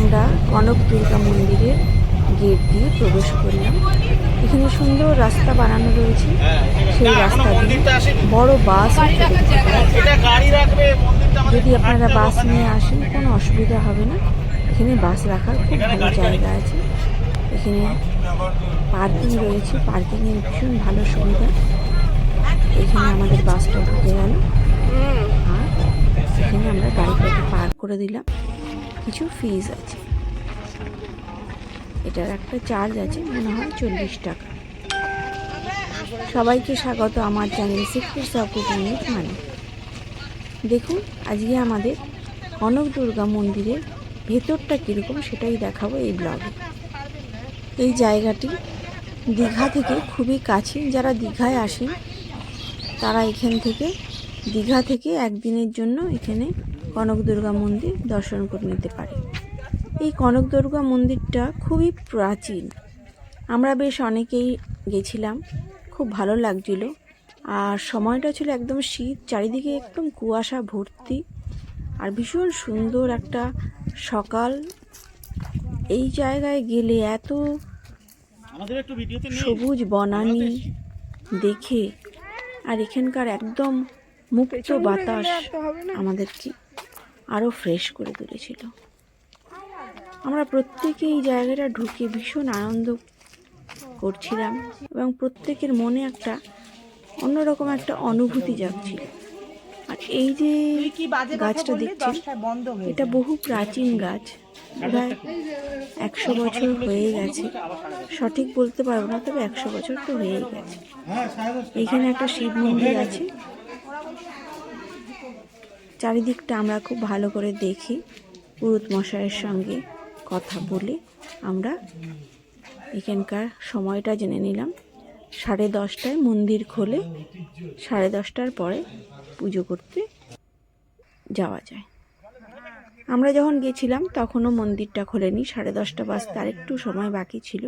আমরা কনক দুর্গা মন্দিরের গেট দিয়ে প্রবেশ করলাম। এখানে সুন্দর রাস্তা বানানো রয়েছে। সেই রাস্তা দিয়ে বড় বাস যদি আপনারা বাস নিয়ে আসেন, কোনো অসুবিধা হবে না। এখানে বাস রাখার খুব ভালো জায়গা আছে। এখানে পার্কিং রয়েছে। পার্কিংয়ের ভীষণ ভালো সুবিধা। এখানে আমাদের বাসটা ঢুকে গেল। আর এখানে আমরা গাড়িটাকে পার্ক করে দিলাম। কিছু ফিজ আছে। এটার একটা চার্জ আছে, মনে হয় চল্লিশ টাকা। সবাইকে স্বাগত আমার চ্যানেল সিক্রেটস অফ কুকিং মানে দেখুন, আজকে আমাদের কনক দুর্গা মন্দিরের ভেতরটা কীরকম সেটাই দেখাবো এই ব্লগে এই জায়গাটি দীঘা থেকে খুবই কাছে যারা দীঘায় আসেন, তারা এখান থেকে, দীঘা থেকে একদিনের জন্য এখানে কনক দুর্গা মন্দির দর্শন করে নিতে পারে। এই কনক দুর্গা মন্দিরটা খুবই প্রাচীন। আমরা বেশ অনেকেই গেছিলাম খুব ভালো লাগছিল। আর সময়টা ছিল একদম শীত চারিদিকে একদম কুয়াশা ভর্তি। আর ভীষণ সুন্দর একটা সকাল। এই জায়গায় গেলে এত আমাদের একটু ভিডিওতে নিয়ে সবুজ বনানি দেখে আর এখানকার একদম মুক্ত বাতাস আমাদেরকে আরও ফ্রেশ করে তুলেছিল। আমরা প্রত্যেকে এই জায়গাটা ঢুকে ভীষণ আনন্দ করছিলাম এবং প্রত্যেকের মনে একটা অন্যরকম একটা অনুভূতি জাগছিল। আর এই যে গাছটা দেখছি এটা বহু প্রাচীন গাছ প্রায় একশো বছর হয়ে গেছে। সঠিক বলতে পারব না তবে একশো বছর তো হয়েই গেছে। এখানে একটা শিব মন্দির আছে। চারিদিকটা আমরা খুব ভালো করে দেখি। পুরুত মশাইয়ের সঙ্গে কথা বলে। আমরা এখানকার সময়টা জেনে নিলাম। সাড়ে দশটায় মন্দির খোলে। সাড়ে দশটার পরে পুজো করতে যাওয়া যায়। আমরা যখন গেছিলাম তখনও মন্দিরটা খোলেনি। সাড়ে দশটা বাজতে আর একটু সময় বাকি ছিল।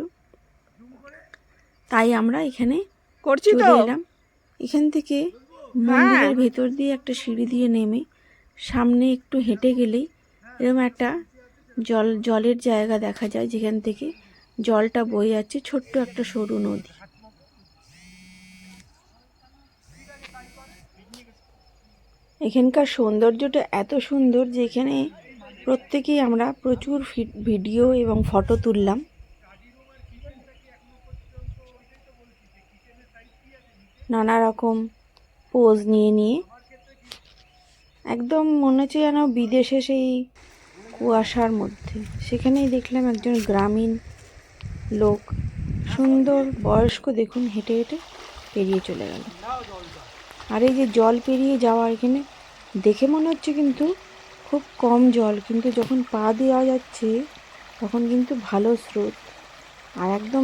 তাই আমরা এখানে করছি চলে এলাম। এখান থেকে মন্দিরের ভেতর দিয়ে একটা সিঁড়ি দিয়ে নেমে সামনে একটু হেঁটে গেলেই এরকম একটা জল, জলের জায়গা দেখা যায় যেখান থেকে জলটা বয়ে যাচ্ছে ছোট্ট একটা সরু নদী। এখানকার সৌন্দর্যটা এত সুন্দর যে এখানে প্রত্যেকেই আমরা প্রচুর ভিডিও এবং ফটো তুললাম। নানা রকম পোজ নিয়ে নিয়ে একদম মনে হচ্ছে যেন বিদেশে সেই কুয়াশার মধ্যে। সেখানেই দেখলাম একজন গ্রামীণ লোক, সুন্দর, বয়স্ক, দেখুন, হেঁটে হেঁটে পেরিয়ে চলে গেল। আর এই যে জল পেরিয়ে যাওয়া এখানে, দেখে মনে হচ্ছে কিন্তু খুব কম জল, কিন্তু যখন পা দেওয়া যাচ্ছে, তখন কিন্তু ভালো স্রোত। আর একদম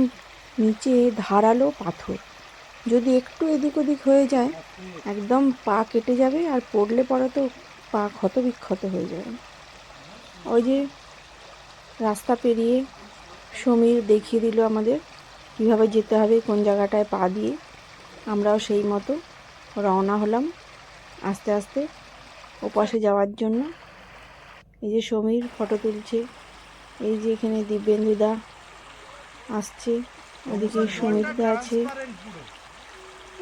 নিচে ধারালো পাথর। যদি একটু এদিক ওদিক হয়ে যায়, একদম পা কেটে যাবে আর পড়লে পরে তো পা ক্ষত বিক্ষত হয়ে যাবে। ওই যে রাস্তা পেরিয়ে সমীর দেখিয়ে দিল আমাদের কীভাবে যেতে হবে, কোন জায়গাটায় পা দিয়ে। আমরাও সেই মতো রওনা হলাম আস্তে আস্তে ওপাশে যাওয়ার জন্য। এই যে সমীর ফটো তুলছে, এই যে এখানে দিব্যেন্দুদা আসছে, ওদিকে সমীরদা আছে।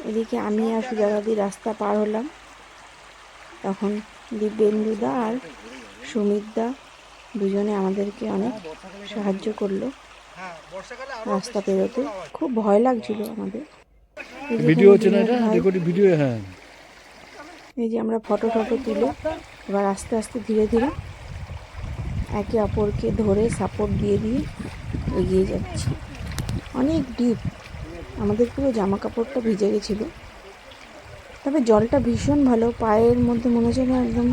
এদিকে আমি আর সুজাতাদি রাস্তা পার হলাম। তখন দিব্যেন্দুদা আর সুমিতদা দুজনে আমাদেরকে অনেক সাহায্য করল। রাস্তা পেরোতে খুব ভয় লাগছিল আমাদের। ভিডিও হচ্ছে না এটা? দিনের ভাই, রেকর্ডিং ভিডিও হ্যাঁ। এই যে আমরা ফটো ফটো তুলে এবার আস্তে আস্তে ধীরে ধীরে একে অপরকে ধরে সাপোর্ট দিয়ে দিয়ে এগিয়ে যাচ্ছি। অনেক ডিপ আমাদের পুরো জামা কাপড়টা ভিজে গেছিল। তবে জলটা ভীষণ ভালো পায়ের মধ্যে মনে হচ্ছে না একদম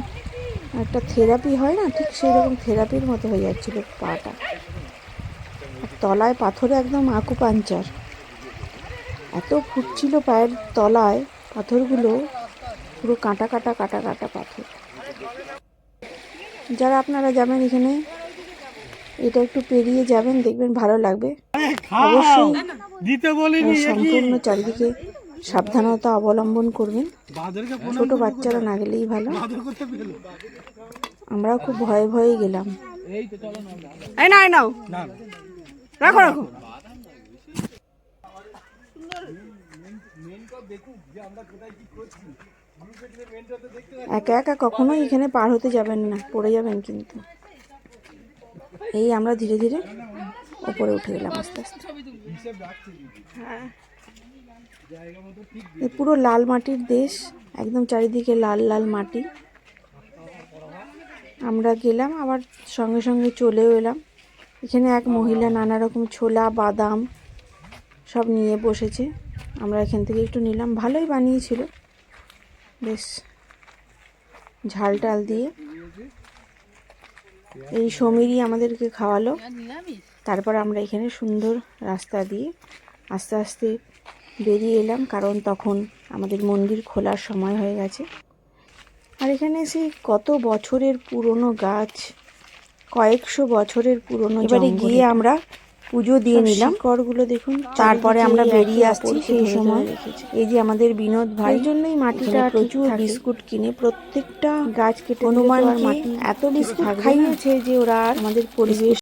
একটা থেরাপি হয় না ঠিক সেই রকম থেরাপির মতো হয়ে যাচ্ছিল পাটা। আর তলায় পাথরে একদম আকু পাঞ্চার এত ফুটছিল পায়ের তলায় পাথরগুলো পুরো কাঁটা কাটা কাটা কাটা পাথর। যারা আপনারা যাবেন এখানে এটা একটু পেরিয়ে যাবেন দেখবেন ভালো লাগবে। অবশ্যই সম্পূর্ণ চারিদিকে সাবধানতা অবলম্বন করবেন। ছোট বাচ্চারা না গেলেই ভালো। আমরাও খুব ভয়ে ভয়ে গেলাম। এই না নাও। রাখো রাখো। একা একা কখনোই এখানে পার হতে যাবেন না পড়ে যাবেন কিন্তু। এই আমরা ধীরে ধীরে ওপরে উঠে গেলাম আস্তে আস্তে। হ্যাঁ। পুরো লাল মাটির দেশ, একদম চারিদিকে লাল লাল মাটি। আমরা গেলাম, আবার সঙ্গে সঙ্গে চলেও এলাম। এখানে এক মহিলা নানা রকম ছোলা, বাদাম সব নিয়ে বসেছে। আমরা এখান থেকে একটু নিলাম। ভালোই বানিয়েছিল। বেশ ঝাল টাল দিয়ে। এই সমীরই আমাদেরকে খাওয়ালো। তারপর আমরা এখানে সুন্দর রাস্তা দিয়ে আস্তে আস্তে বেরিয়ে এলাম কারণ তখন আমাদের মন্দির খোলার সময় হয়ে গেছে। আর এখানে সেই কত বছরের পুরনো গাছ কয়েকশো বছরের পুরনো এবারে গিয়ে আমরা পুজো দিয়ে নিলাম। করগুলো দেখুন তারপরে আমরা বেরিয়ে আসছি সেই সময়। এই যে আমাদের বিনোদ ভাই জন্যই মাটিটা প্রচুর বিস্কুট কিনে প্রত্যেকটা গাছ কেটে হনুমান মাটি এত বিস্কুট খাইয়েছে যে ওরা আর আমাদের পরিবেশ